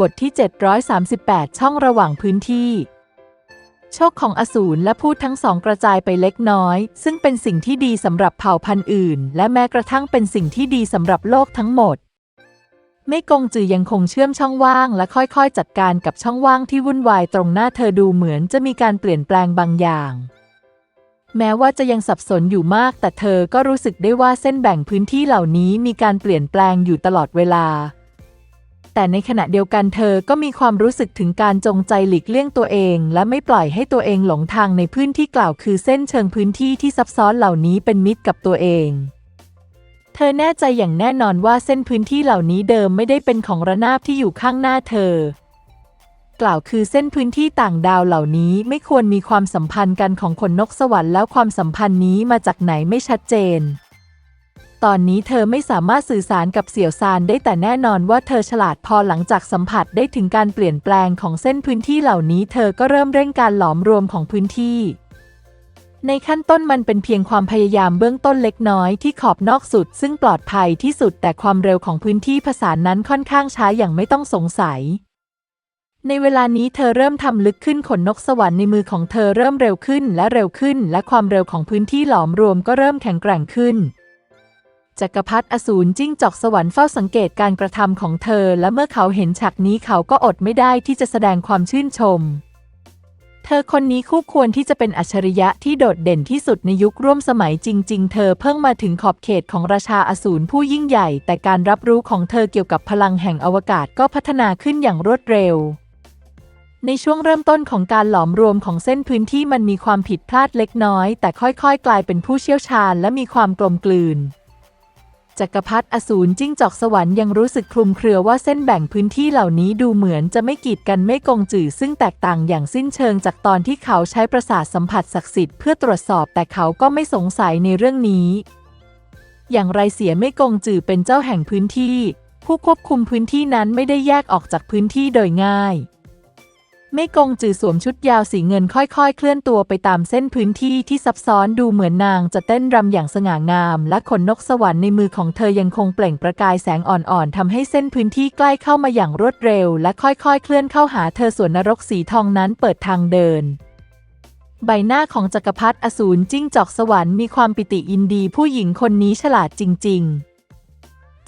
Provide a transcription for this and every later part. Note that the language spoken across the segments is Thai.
บทที่ 738 ช่องระหว่างพื้นที่ โชคของอสูรและพูดทั้งสองกระจายไปเล็กน้อย ซึ่งเป็นสิ่งที่ดีสำหรับเผ่าพันธุ์อื่น และแม้กระทั่งเป็นสิ่งที่ดีสำหรับโลกทั้งหมด ไม่กงจือยังคงเชื่อมช่องว่างและค่อยๆ จัดการกับช่องว่างที่วุ่นวายตรงหน้าเธอดูเหมือนจะมีการเปลี่ยนแปลงบางอย่างแม้ว่าจะยังสับสนอยู่มาก แต่เธอก็รู้สึกได้ว่าเส้นแบ่งพื้นที่เหล่านี้มีการเปลี่ยนแปลงอยู่ตลอดเวลา แต่ในขณะเดียวกันเธอก็มีความรู้สึกถึงการจงใจหลีกเลี่ยงตัวเอง และไม่ปล่อยให้ตัวเองหลงทางในพื้นที่กล่าวคือเส้นเชิงพื้นที่ที่ซับซ้อนเหล่านี้เป็นมิตรกับตัวเอง เธอแน่ใจอย่างแน่นอนว่าเส้นพื้นที่เหล่านี้เดิมไม่ได้เป็นของระนาบที่อยู่ข้างหน้าเธอ กล่าวคือเส้นพื้นที่ต่างดาวเหล่านี้ไม่ควรมีความสัมพันธ์กันของคนนกสวรรค์แล้วความสัมพันธ์นี้มาจากไหนไม่ชัดเจน ตอนนี้เธอไม่สามารถสื่อสารกับเสี่ยวซานได้แต่แน่นอนว่าเธอฉลาดพอหลังจากสัมผัสได้ถึงการเปลี่ยนแปลงของเส้นพื้นที่เหล่านี้ เธอก็เริ่มเร่งการหลอมรวมของพื้นที่ ในขั้นต้นมันเป็นเพียงความพยายามเบื้องต้นเล็กน้อยที่ขอบนอกสุด ซึ่งปลอดภัยที่สุดแต่ความเร็วของพื้นที่ผสานนั้นค่อนข้างช้าอย่างไม่ต้องสงสัยในเวลานี้เธอเริ่มทำลึกขึ้นขนนกสวรรค์ในมือของเธอเริ่มเร็วขึ้นและเร็วขึ้น และความเร็วของพื้นที่หลอมรวมก็เริ่มแข็งแกร่งขึ้น จักรพรรดิอสูรจิ้งจอกสวรรค์เฝ้าสังเกตการกระทำของเธอ และเมื่อเขาเห็นฉากนี้เขาก็อดไม่ได้ที่จะแสดงความชื่นชม เธอคนนี้คู่ควรที่จะเป็นอัจฉริยะที่โดดเด่นที่สุดในยุคร่วมสมัยจริง ๆ เธอเพิ่งมาถึงขอบเขตของราชาอสูรผู้ยิ่งใหญ่ แต่การรับรู้ของเธอเกี่ยวกับพลังแห่งอวกาศก็พัฒนาขึ้นอย่างรวดเร็วในช่วงเริ่มต้นของการหลอมรวมของเส้นพื้นที่มันมีความผิดพลาดเล็กน้อย แต่ค่อยๆ กลายเป็นผู้เชี่ยวชาญและมีความกลมกลืน จักรพรรดิอสูรจิ้งจอกสวรรค์ยังรู้สึกคลุมเครือว่าเส้นแบ่งพื้นที่เหล่านี้ดูเหมือนจะไม่กีดกันไม่กงจื่อซึ่งแตกต่างอย่างสิ้นเชิงจากตอนที่เขาใช้ประสาทสัมผัสศักดิ์สิทธิ์เพื่อตรวจสอบแต่เขาก็ไม่สงสัยในเรื่องนี้ อย่างไรเสียไม่กงจื่อเป็นเจ้าแห่งพื้นที่ ผู้ควบคุมพื้นที่นั้นไม่ได้แยกออกจากพื้นที่โดยง่าย ไม่กงจือสวมชุดยาวสีเงินค่อยๆ เคลื่อนตัวไปตามเส้นพื้นที่ที่ซับซ้อนดูเหมือนนางจะเต้นรำอย่างสง่างาม และขนนกสวรรค์ในมือของเธอยังคงเปล่งประกายแสงอ่อนๆทำให้เส้นพื้นที่ใกล้เข้ามาอย่างรวดเร็ว และค่อยๆ เคลื่อนเข้าหาเธอส่วนนรกสีทองนั้นเปิดทางเดิน ใบหน้าของจักรพรรดิอสูรจิ้งจอกสวรรค์มีความปิติยินดีผู้หญิงคนนี้ฉลาดจริง ๆ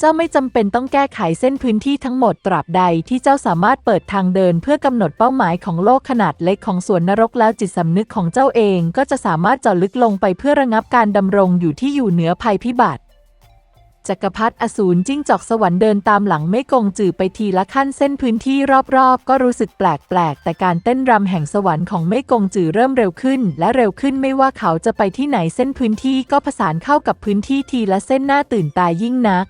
เจ้าไม่จำเป็นต้องแก้ไขเส้นพื้นที่ทั้งหมดตราบใดที่เจ้าสามารถเปิดทางเดินเพื่อกำหนดเป้าหมายของโลกขนาดเล็กของสวนนรกแล้วจิตสำนึกของเจ้าเองก็จะสามารถเจาะลึกลงไปเพื่อระงับการดำรงอยู่ที่อยู่เหนือภัยพิบัติจักรพรรดิอสูรจิ้งจอกสวรรค์เดินตามหลังไม่กงจือไปทีละขั้นเส้นพื้นที่รอบๆ ก็รู้สึกแปลกๆ แต่การเต้นรำแห่งสวรรค์ของไม่กงจือเริ่มเร็วขึ้น และเร็วขึ้นไม่ว่าเขาจะไปที่ไหนเส้นพื้นที่ก็ผสานเข้ากับพื้นที่ทีละเส้นหน้าตื่นตายิ่งนัก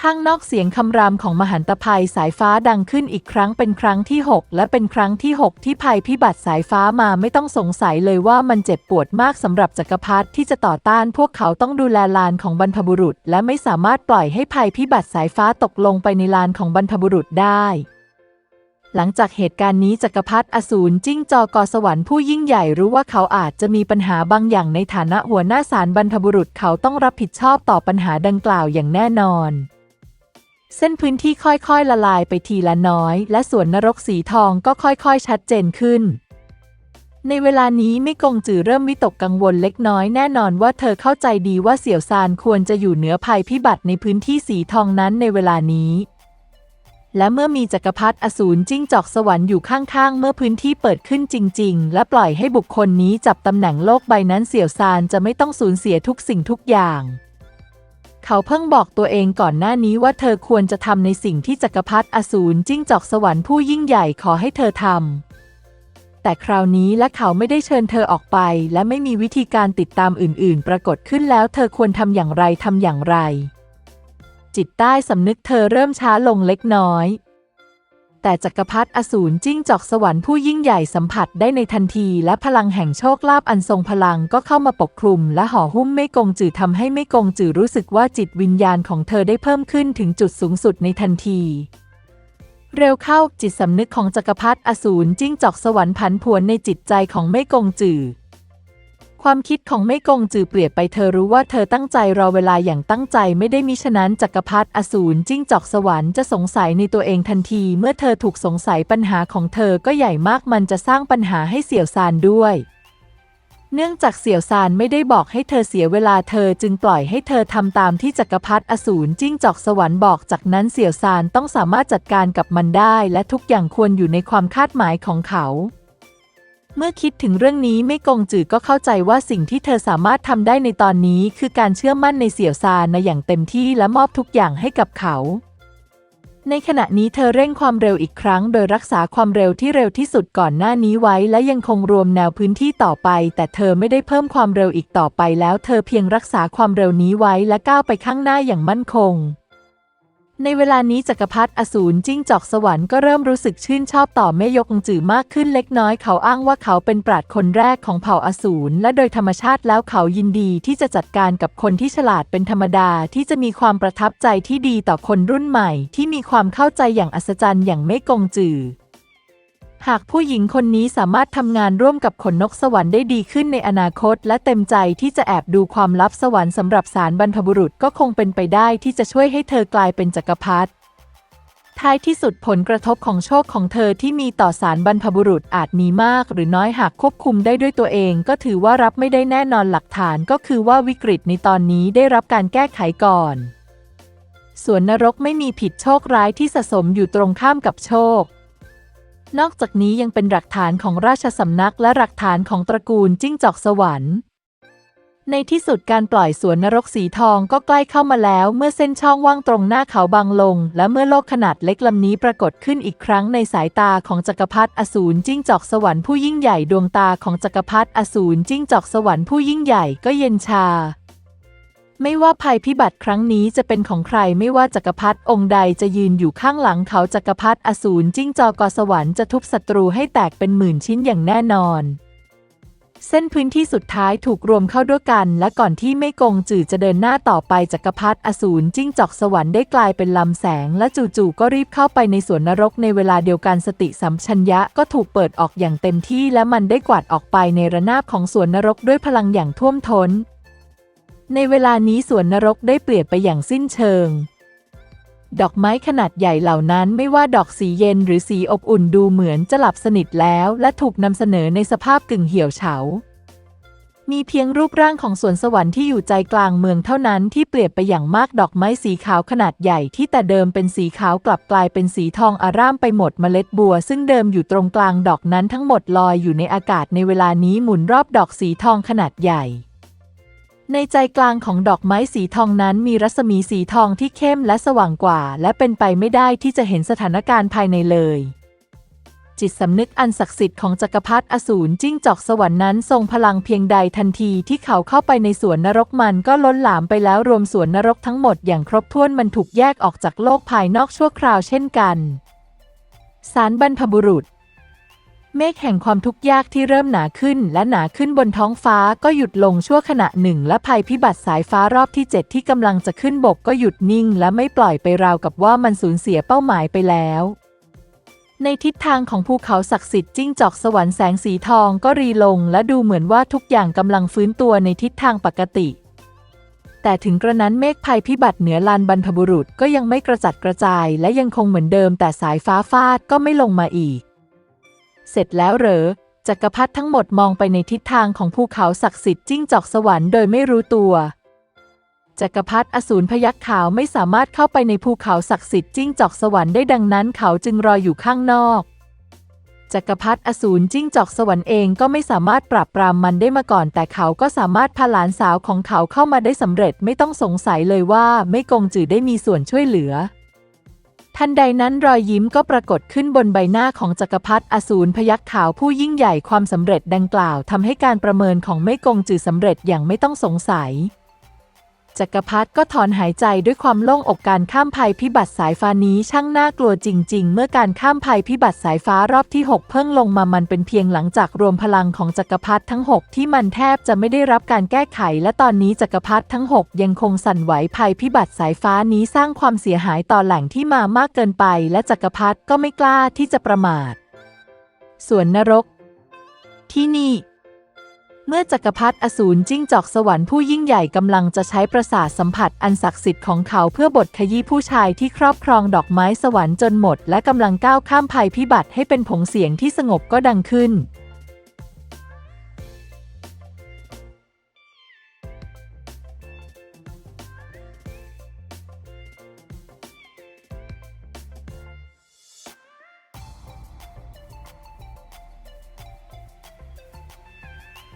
ข้างนอกเสียงคำรามของมหันตภัยสายฟ้าดังขึ้นอีกครั้งเป็นครั้งที่ 6 และเป็นครั้งที่ 6 ที่ภัยพิบัติสายฟ้ามาไม่ต้องสงสัยเลยว่ามันเจ็บปวดมากสำหรับจักรพรรดิที่จะต่อต้านพวกเขาต้องดูแลลานของบรรพบุรุษ และไม่สามารถปล่อยให้ภัยพิบัติสายฟ้าตกลงไปในลานของบรรพบุรุษได้หลังจากเหตุการณ์นี้จักรพรรดิอสูรจิ้งจอกอสวรรค์ผู้ยิ่งใหญ่รู้ว่าเขาอาจจะมีปัญหาบางอย่างในฐานะหัวหน้าศาลบรรพบุรุษเขาต้องรับผิดชอบต่อปัญหาดังกล่าวอย่างแน่นอน เส้นพื้นที่ค่อยๆละลายไปทีละน้อย และส่วนนรกสีทองก็ค่อยๆชัดเจนขึ้น ในเวลานี้ไม่กงจือเริ่มวิตกกังวลเล็กน้อยแน่นอนว่าเธอเข้าใจดีว่าเสี่ยวซานควรจะอยู่เหนือภัยพิบัติในพื้นที่สีทองนั้นในเวลานี้และเมื่อมีจักรพรรดิอสูรจิ้งจอกสวรรค์อยู่ข้างๆ เมื่อพื้นที่เปิดขึ้นจริง ๆ และปล่อยให้บุคคลนี้จับตำแหน่งโลกใบนั้นเสี่ยวซานจะไม่ต้องสูญเสียทุกสิ่งทุกอย่าง เขาเพิ่งบอกตัวเองก่อนหน้านี้ว่าเธอควรจะทำในสิ่งที่จักรพรรดิอสูรจิ้งจอกสวรรค์ผู้ยิ่งใหญ่ขอให้เธอทำ แต่คราวนี้และเขาไม่ได้เชิญเธอออกไป และไม่มีวิธีการติดตามอื่น ๆ ปรากฏขึ้นแล้วเธอควรทำอย่างไรทำอย่างไร จิตใต้สำนึกเธอเริ่มช้าลงเล็กน้อย แต่จักรพรรดิอสูรจิ้งจอกสวรรค์ผู้ยิ่งใหญ่สัมผัสได้ในทันที และพลังแห่งโชคลาภอันทรงพลังก็เข้ามาปกคลุม และห่อหุ้มไม่กงจือทำให้ไม่กงจือรู้สึกว่าจิตวิญญาณของเธอได้เพิ่มขึ้นถึงจุดสูงสุดในทันทีเร็วเข้าจิตสำนึกของจักรพรรดิอสูรจิ้งจอกสวรรค์ผันผวนในจิตใจของไม่กงจือ ความคิดของไม่กงจือเปลี่ยนไปเธอรู้ว่าเธอตั้งใจรอเวลาอย่างตั้งใจไม่ได้มิฉะนั้นจักรพรรดิอสูรจิ้งจอกสวรรค์จะสงสัยในตัวเองทันที เมื่อเธอถูกสงสัยปัญหาของเธอก็ใหญ่มากมันจะสร้างปัญหาให้เสี่ยวซานด้วย เนื่องจากเสี่ยวซานไม่ได้บอกให้เธอเสียเวลาเธอจึงปล่อยให้เธอทำตามที่จักรพรรดิอสูรจิ้งจอกสวรรค์บอกจากนั้นเสี่ยวซานต้องสามารถจัดการกับมันได้ และทุกอย่างควรอยู่ในความคาดหมายของเขา เมื่อคิดถึงเรื่องนี้ไม่กงจือก็เข้าใจว่าสิ่งที่เธอสามารถทำได้ในตอนนี้คือการเชื่อมั่นในเสี่ยวซานในอย่างเต็มที่และมอบทุกอย่างให้กับเขา ในขณะนี้เธอเร่งความเร็วอีกครั้ง โดยรักษาความเร็วที่เร็วที่สุดก่อนหน้านี้ไว้ และยังคงรวมแนวพื้นที่ต่อไป แต่เธอไม่ได้เพิ่มความเร็วอีกต่อไปแล้ว เธอเพียงรักษาความเร็วนี้ไว้และก้าวไปข้างหน้าอย่างมั่นคง ในเวลานี้จักรพรรดิอสูรจิ้งจอกสวรรค์ก็เริ่มรู้สึกชื่นชอบต่อแม่ยกองจือมากขึ้นเล็กน้อยเขาอ้างว่าเขาเป็นปราดคนแรกของเผ่าอสูรและโดยธรรมชาติแล้วเขายินดีที่จะจัดการกับคนที่ฉลาดเป็นธรรมดาที่จะมีความประทับใจที่ดีต่อคนรุ่นใหม่ ที่มีความเข้าใจอย่างอัศจรรย์อย่างไม่กงจือ หากผู้หญิงคนนี้สามารถทำงานร่วมกับขนนกสวรรค์ได้ดีขึ้นในอนาคต และเต็มใจที่จะแอบดูความลับสวรรค์สำหรับสารบรรพบุรุษก็คงเป็นไปได้ที่จะช่วยให้เธอกลายเป็นจักรพรรดิท้ายที่สุดผลกระทบของโชคของเธอที่มีต่อสารบรรพบุรุษอาจมีมากหรือน้อยหากควบคุมได้ด้วยตัวเอง ก็ถือว่ารับไม่ได้แน่นอนหลักฐานก็คือว่าวิกฤตในตอนนี้ได้รับการแก้ไขก่อน ส่วนนรกไม่มีผิดโชคร้ายที่สะสมอยู่ตรงข้ามกับโชค นอกจากนี้ยังเป็นหลักฐานของราชสำนักและหลักฐานของตระกูลจิ้งจอกสวรรค์ ในที่สุดการปล่อยสวนนรกสีทองก็ใกล้เข้ามาแล้ว เมื่อเส้นช่องว่างตรงหน้าเขาบางลง และเมื่อโลกขนาดเล็กลำนี้ปรากฏขึ้นอีกครั้งในสายตาของจักรพรรดิอสูรจิ้งจอกสวรรค์ผู้ยิ่งใหญ่ดวงตาของจักรพรรดิอสูรจิ้งจอกสวรรค์ผู้ยิ่งใหญ่ก็เย็นชา ไม่ว่าภัยพิบัติครั้งนี้จะเป็นของใครไม่ว่าจักรพรรดิองค์ใดจะยืนอยู่ข้างหลังเขาจักรพรรดิอสูรจิ้งจอกสวรรค์จะทุบศัตรูให้แตกเป็นหมื่นชิ้นอย่างแน่นอน เส้นพื้นที่สุดท้ายถูกรวมเข้าด้วยกัน และก่อนที่ไม่กงจือจะเดินหน้าต่อไปจักรพรรดิอสูรจิ้งจอกสวรรค์ได้กลายเป็นลำแสง และจู่ๆก็รีบเข้าไปในสวนนรกในเวลาเดียวกันสติสัมชัญญะก็ถูกเปิดออกอย่างเต็มที่ และมันได้กวาดออกไปในระนาบของสวนนรกด้วยพลังอย่างท่วมท้น ในเวลานี้สวนนรกได้เปลี่ยนไปอย่างสิ้นเชิง ดอกไม้ขนาดใหญ่เหล่านั้นไม่ว่าดอกสีเย็นหรือสีอบอุ่นดูเหมือนจะหลับสนิทแล้ว และถูกนำเสนอในสภาพกึ่งเหี่ยวเฉา มีเพียงรูปร่างของสวนสวรรค์ที่อยู่ใจกลางเมืองเท่านั้นที่เปลี่ยนไปอย่างมากดอกไม้สีขาวขนาดใหญ่ที่แต่เดิมเป็นสีขาวกลับกลายเป็นสีทองอาร่ามไปหมดเมล็ดบัว ซึ่งเดิมอยู่ตรงกลางดอกนั้นทั้งหมดลอยอยู่ในอากาศในเวลานี้หมุนรอบดอกสีทองขนาดใหญ่ ในใจกลางของดอกไม้สีทองนั้นมีรัศมีสีทองที่เข้มและสว่างกว่า และเป็นไปไม่ได้ที่จะเห็นสถานการณ์ภายในเลย จิตสำนึกอันศักดิ์สิทธิ์ของจักรพรรดิอสูรจิ้งจอกสวรรค์นั้นทรงพลังเพียงใดทันทีที่เขาเข้าไปในสวนนรกมันก็ล้นหลามไปแล้วรวมสวนนรกทั้งหมดอย่างครบถ้วนมันถูกแยกออกจากโลกภายนอกชั่วคราวเช่นกันสารบรรพบุรุษ เมฆแห่งความทุกข์ยากที่เริ่มหนาขึ้นและหนาขึ้นบนท้องฟ้าก็หยุดลงชั่วขณะหนึ่ง และภัยพิบัติสายฟ้ารอบที่ 7 ที่กำลังจะขึ้นบกก็หยุดนิ่ง และไม่ปล่อยไปราวกับว่ามันสูญเสียเป้าหมายไปแล้วในทิศทางของภูเขาศักดิ์สิทธิ์จิ้งจอกสวรรค์แสงสีทองก็รีลง และดูเหมือนว่าทุกอย่างกำลังฟื้นตัวในทิศทางปกติ แต่ถึงกระนั้นเมฆภัยพิบัติเหนือลานบรรพบุรุษก็ยังไม่กระจัดกระจาย และยังคงเหมือนเดิมแต่สายฟ้าฟาดก็ไม่ลงมาอีก เสร็จแล้วเหรอจักรพรรดิทั้งหมดมองไปในทิศทางของภูเขาศักดิ์สิทธิ์จิ้งจอกสวรรค์โดยไม่รู้ตัวจักรพรรดิอสูรพยักขาวไม่สามารถเข้าไปในภูเขาศักดิ์สิทธิ์จิ้งจอกสวรรค์ได้ดังนั้นเขาจึงรออยู่ข้างนอกจักรพรรดิอสูรจิ้งจอกสวรรค์เองก็ไม่สามารถปราบปรามมันได้มาก่อน แต่เขาก็สามารถพาหลานสาวของเขาเข้ามาได้สำเร็จไม่ต้องสงสัยเลยว่าไม่กงจือได้มีส่วนช่วยเหลือ ทันใดนั้นรอยยิ้มก็ปรากฏขึ้นบนใบหน้าของจักรพรรดิอสูรพยักขาวผู้ยิ่งใหญ่ความสำเร็จดังกล่าวทำให้การประเมินของไม่กงจือสำเร็จอย่างไม่ต้องสงสัย จักรพรรดิก็ถอนหายใจด้วยความโล่งอกการข้ามภัยพิบัติสายฟ้านี้ช่างน่ากลัวจริง ๆ เมื่อการข้ามภัยพิบัติสายฟ้ารอบที่ 6 เพิ่งลงมามันเป็นเพียงหลังจากรวมพลังของจักรพรรดิทั้ง 6 ที่มันแทบจะไม่ได้รับการแก้ไข และตอนนี้จักรพรรดิทั้ง 6 ยังคงสั่นไหวภัยพิบัติสายฟ้านี้สร้างความเสียหายต่อแหล่งที่มามากเกินไป และจักรพรรดิก็ไม่กล้าที่จะประมาทส่วนนรก ที่นี่ เมื่อจักรพรรดิอสูรจิ้งจอกสวรรค์ผู้ยิ่งใหญ่กำลังจะใช้ประสาทสัมผัสอันศักดิ์สิทธิ์ของเขาเพื่อบทขยี้ผู้ชายที่ครอบครองดอกไม้สวรรค์จนหมด และกำลังก้าวข้ามภัยพิบัติให้เป็นผงเสียงที่สงบก็ดังขึ้น